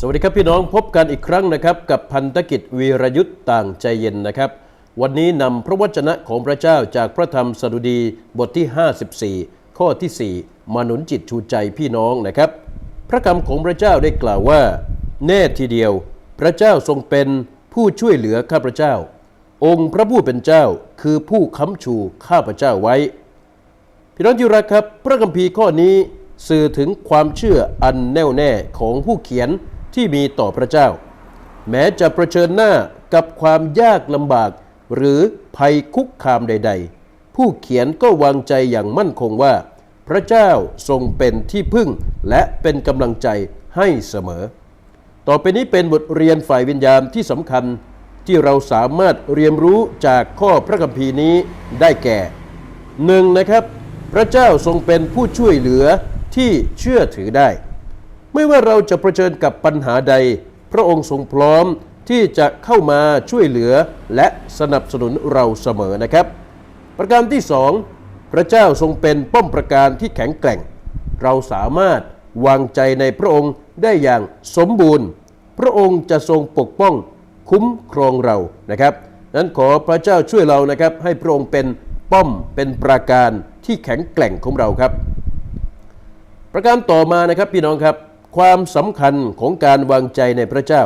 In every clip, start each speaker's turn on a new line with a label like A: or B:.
A: สวัสดีครับพี่น้องพบกันอีกครั้งนะครับกับพันธกิจวีรยุทธ์ต่างใจเย็นนะครับ วันนี้นำพระวจนะของพระเจ้าจากพระธรรมสดุดีบทที่ 54 ข้อที่ 4 มาหนุนจิตชูใจพี่น้องนะครับ พระคำของพระเจ้าได้กล่าวว่า แน่ทีเดียว พระเจ้าทรงเป็นผู้ช่วยเหลือข้าพระเจ้า องค์พระผู้เป็นเจ้าคือผู้ค้ำชูข้าพระเจ้าไว้ พี่น้องที่รักครับ พระคัมภีร์ข้อนี้สื่อถึงความเชื่ออันแน่วแน่ของผู้เขียน ที่มีต่อพระเจ้า แม้จะเผชิญหน้ากับความยากลำบาก หรือภัยคุกคามใด ๆ ผู้เขียนก็วางใจอย่างมั่นคงว่า พระเจ้าทรงเป็นที่พึ่งและเป็นกำลังใจให้เสมอ ต่อไปนี้เป็นบทเรียนฝ่ายวิญญาณที่สำคัญที่เราสามารถเรียนรู้จากข้อพระคัมภีร์นี้ได้แก่หนึ่งนะครับ พระเจ้าทรงเป็นผู้ช่วยเหลือที่เชื่อถือได้ ไม่ว่าเราจะเผชิญกับปัญหาใด พระองค์ทรงพร้อมที่จะเข้ามาช่วยเหลือและสนับสนุนเราเสมอนะครับ ประการที่สองพระเจ้าทรงเป็นป้อมประการที่แข็งแกร่ง เราสามารถวางใจในพระองค์ได้อย่างสมบูรณ์ พระองค์จะทรงปกป้องคุ้มครองเรานะครับ นั้นขอพระเจ้าช่วยเรานะครับ ให้พระองค์เป็นป้อมเป็นประการที่แข็งแกร่งของเราครับ ประการต่อมานะครับพี่น้องครับ ความสำคัญของการวางใจในพระเจ้า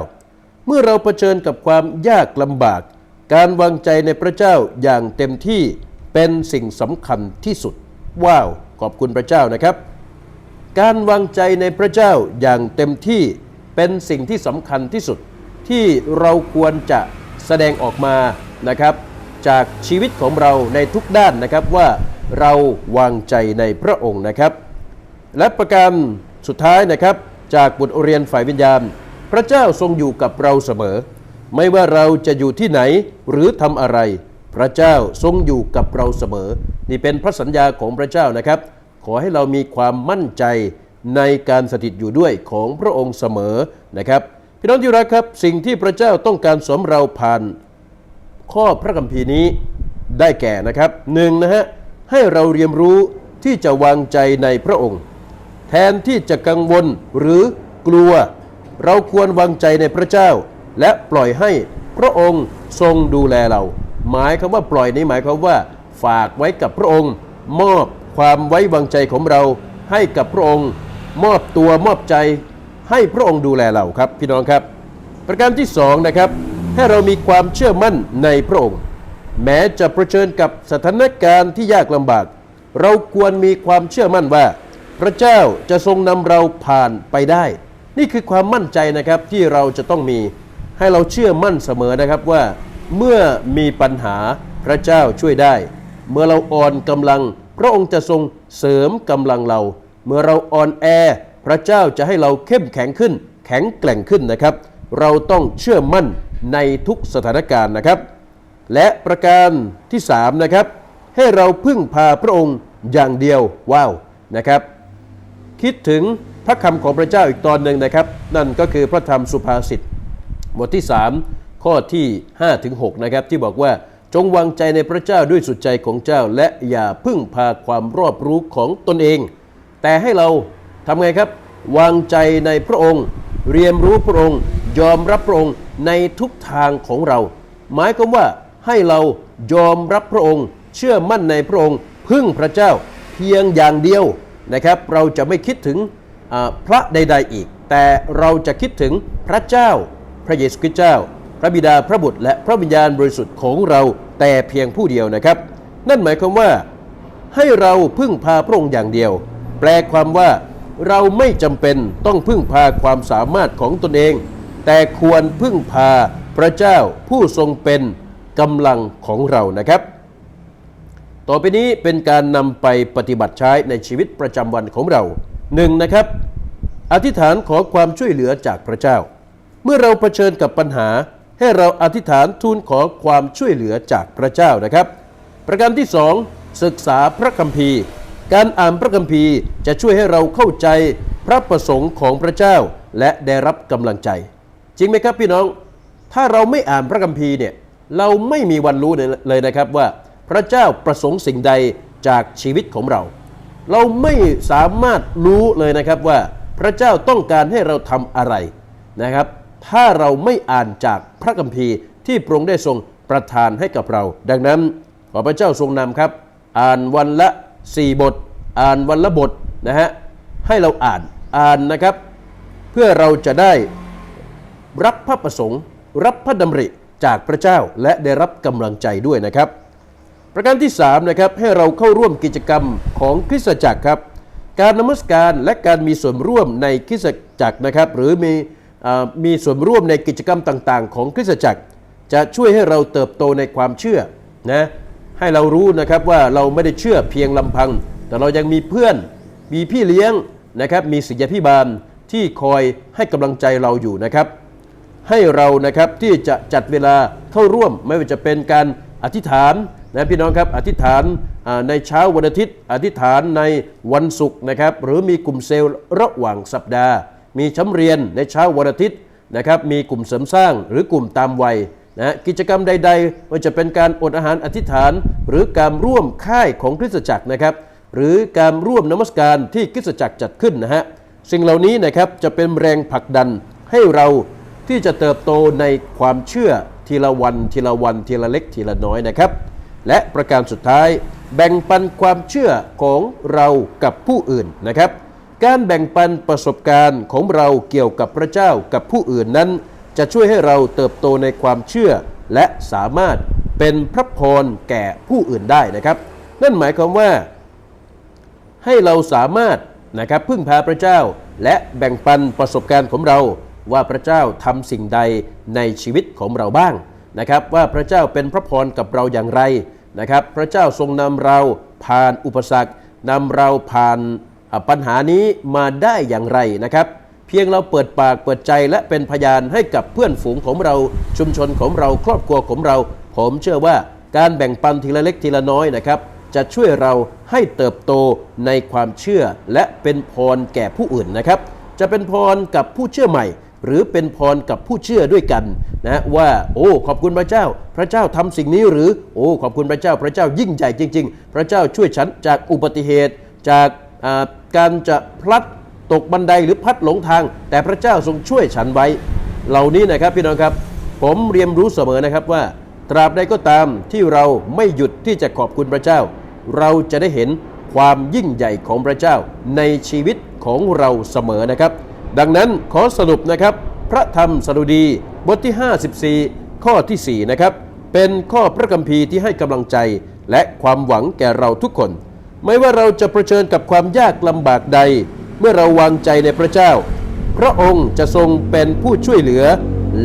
A: เมื่อเราเผชิญกับความยากลำบาก การวางใจในพระเจ้าอย่างเต็มที่เป็นสิ่งสำคัญที่สุด ว้าว ขอบคุณพระเจ้านะครับ การวางใจในพระเจ้าอย่างเต็มที่เป็นสิ่งที่สำคัญที่สุด ที่เราควรจะแสดงออกมานะครับ จากชีวิตของเราในทุกด้านนะครับว่าเราวางใจในพระองค์นะครับ และประการสุดท้ายนะครับ จากบทเรียนฝ่ายวิญญาณ พระเจ้าทรงอยู่กับเราเสมอ ไม่ว่าเราจะอยู่ที่ไหนหรือทำอะไร พระเจ้าทรงอยู่กับเราเสมอ นี่เป็นพระสัญญาของพระเจ้านะครับ ขอให้เรามีความมั่นใจในการสถิตอยู่ด้วยของพระองค์เสมอนะครับพี่น้องที่รักครับ สิ่งที่พระเจ้าต้องการสมเราผ่าน ข้อพระคัมภีร์นี้ได้แก่นะครับหนึ่งนะฮะให้เราเรียนรู้ที่จะวางใจในพระองค์ แทนที่จะกังวลหรือกลัว เราควรวางใจในพระเจ้า และปล่อยให้พระองค์ทรงดูแลเรา หมายคำว่าปล่อยนี้หมายความว่า ฝากไว้กับพระองค์ มอบความไว้วางใจของเรา ให้กับพระองค์ มอบตัวมอบใจ ให้พระองค์ดูแลเราครับ พี่น้องครับ ประการที่สองนะครับให้เรามีความเชื่อมั่นในพระองค์ แม้จะเผชิญกับสถานการณ์ที่ยากลำบาก เราควรมีความเชื่อมั่นว่า พระเจ้าจะทรงนำเราผ่านไปได้ นี่คือความมั่นใจนะครับที่เราจะต้องมีให้เราเชื่อมั่นเสมอนะครับว่า เมื่อมีปัญหาพระเจ้าช่วยได้ เมื่อเราอ่อนกำลัง พระองค์จะทรงเสริมกำลังเรา เมื่อเราอ่อนแอ พระเจ้าจะให้เราเข้มแข็งขึ้น แข็งแกร่งขึ้นนะครับ เราต้องเชื่อมั่นในทุกสถานการณ์นะครับ และประการที่3นะครับให้เราพึ่งพาพระองค์อย่างเดียวว้าวนะครับ คิดถึงพระคำของพระเจ้าอีกตอนหนึ่งนะครับ นั่นก็คือพระธรรมสุภาษิตบทที่ 3 ข้อที่5ถึง6นะครับที่บอกว่าจงวางใจในพระเจ้าด้วยสุดใจของเจ้า และอย่าพึ่งพาความรอบรู้ของตนเอง แต่ให้เราทำไงครับ วางใจในพระองค์ เรียนรู้พระองค์ ยอมรับพระองค์ในทุกทางของเรา หมายความว่าให้เรายอมรับพระองค์ เชื่อมั่นในพระองค์ พึ่งพระเจ้าเพียงอย่างเดียว นะครับ เราจะไม่คิดถึงพระใด ๆ อีก แต่เราจะคิดถึงพระเจ้า พระเยซูคริสต์เจ้า พระบิดาพระบุตร และพระวิญญาณบริสุทธิ์ของเราแต่เพียงผู้เดียวนะครับ นั่นหมายความว่าให้เราพึ่งพาพระองค์อย่างเดียว แปลความว่าเราไม่จำเป็นต้องพึ่งพาความสามารถของตนเอง แต่ควรพึ่งพาพระเจ้าผู้ทรงเป็นกำลังของเรานะครับ ต่อไปนี้เป็นการนำไปปฏิบัติใช้ในชีวิตประจำวันของเราหนึ่งนะครับ อธิษฐานขอความช่วยเหลือจากพระเจ้า เมื่อเราเผชิญกับปัญหา ให้เราอธิษฐานทูลขอความช่วยเหลือจากพระเจ้านะครับ ประการที่สองศึกษาพระคัมภีร์ การอ่านพระคัมภีร์จะช่วยให้เราเข้าใจพระประสงค์ของพระเจ้าและได้รับกำลังใจ จริงไหมครับพี่น้อง ถ้าเราไม่อ่านพระคัมภีร์เนี่ยเราไม่มีวันรู้เลยนะครับว่า พระเจ้าประสงค์สิ่งใดจากชีวิตของเรา เราไม่สามารถรู้เลยนะครับว่าพระเจ้าต้องการให้เราทำอะไรนะครับ ถ้าเราไม่อ่านจากพระคัมภีร์ที่พระองค์ได้ทรงประทานให้กับเรา ดังนั้นขอพระเจ้าทรงนำครับ อ่านวันละ 4 บท อ่านวันละบทนะฮะให้เราอ่านอ่านนะครับ เพื่อเราจะได้รับพระประสงค์ รับพระดำริจากพระเจ้าและได้รับกำลังใจด้วยนะครับ ประการที่3นะครับให้เราเข้าร่วมกิจกรรมของคริสตจักรครับ การนมัสการและการมีส่วนร่วมในคริสตจักรนะครับ หรือมีอมีส่วนร่วมในกิจกรรมต่างๆ ของคริสตจักร จะช่วยให้เราเติบโตในความเชื่อนะให้เรารู้นะครับว่าเราไม่ได้เชื่อเพียงลำพัง แต่เรายังมีเพื่อนมีพี่เลี้ยงนะครับมีศิษยาพิบาลที่คอยให้กำลังใจเราอยู่นะครับ ให้เรานะครับที่จะจัดเวลาเข้าร่วมไม่ว่าจะเป็นการอธิษฐาน นะพี่น้องครับอธิษฐานในเช้าวันอาทิตย์ อธิษฐานในวันศุกร์นะครับหรือมีกลุ่มเซลล์ระหว่างสัปดาห์ มีชั้เรียนในเช้าวันอาทิตย์นะครับมีกลุ่มเสริมสร้างหรือกลุ่มตามวัยนะกิจกรรมใดๆว่าจะเป็นการอดอาหารอธิษฐาน หรือการร่วมค่ายของคริสตจักรนะครับหรือการร่วมนมัสการที่คริสตจักรจัดขึ้นนะฮะสิ่งเหล่านี้นะครับจะเป็นแรงผลักดันให้เราที่จะเติบโตในความเชื่อทีละวันทีละวันทีละเล็กทีละน้อยนะครับ และประการสุดท้าย แบ่งปันความเชื่อของเรากับผู้อื่นนะครับ การแบ่งปันประสบการณ์ของเราเกี่ยวกับพระเจ้ากับผู้อื่นนั้น จะช่วยให้เราเติบโตในความเชื่อ และสามารถเป็นพระพรแก่ผู้อื่นได้นะครับ นั่นหมายความว่า ให้เราสามารถนะครับพึ่งพาพระเจ้าและแบ่งปันประสบการณ์ของเราว่าพระเจ้าทำสิ่งใดในชีวิตของเราบ้าง นะครับว่าพระเจ้าเป็นพระพรกับเราอย่างไรนะครับพระเจ้าทรงนำเราผ่านอุปสรรคนำเราผ่านปัญหานี้มาได้อย่างไรนะครับ เพียงเราเปิดปากเปิดใจและเป็นพยานให้กับเพื่อนฝูงของเราชุมชนของเราครอบครัวของเรา ผมเชื่อว่าการแบ่งปันทีละเล็กทีละน้อยนะครับ จะช่วยเราให้เติบโตในความเชื่อและเป็นพรแก่ผู้อื่นนะครับ จะเป็นพรกับผู้เชื่อใหม่ หรือเป็นพรกับผู้เชื่อด้วยกันนะว่าโอ้ขอบคุณพระเจ้า พระเจ้าทำสิ่งนี้หรือโอ้ขอบคุณพระเจ้า พระเจ้ายิ่งใหญ่จริง ๆ พระเจ้าช่วยฉันจากอุบัติเหตุ จากการจะพลัดตกบันไดหรือพลัดหลงทาง แต่พระเจ้าทรงช่วยฉันไว้ เหล่านี้นะครับพี่น้องครับ ผมเรียนรู้เสมอนะครับว่า ตราบใดก็ตามที่เราไม่หยุดที่จะขอบคุณพระเจ้า เราจะได้เห็นความยิ่งใหญ่ของพระเจ้าในชีวิตของเราเสมอนะครับ ดังนั้นขอสรุปนะครับ พระธรรมสดุดีบทที่ 54 ข้อทีสี่ 4 นะครับ เป็นข้อพระคัมภีร์ที่ให้กำลังใจ และความหวังแก่เราทุกคน ไม่ว่าเราจะเผชิญกับความยากลำบากใด เมื่อเราวางใจในพระเจ้า พระองค์จะทรงเป็นผู้ช่วยเหลือ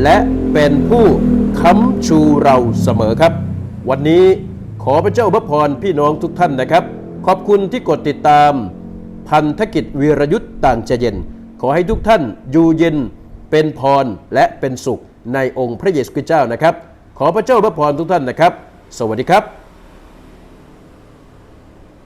A: และเป็นผู้ค้ำชูเราเสมอครับ วันนี้ขอพระเจ้าพระพรพี่น้องทุกท่านนะครับ ขอบคุณที่กดติดตาม พันธกิจวีรยุทธ์ต่างใจเย็น อให้ทุกท่านอยู่เย็นเป็นพรและเป็นสุขในองค์พระเยซูคริสต์เจ้านะครับ ขอพระเจ้าพระพรทุกท่านนะครับ สวัสดีครับ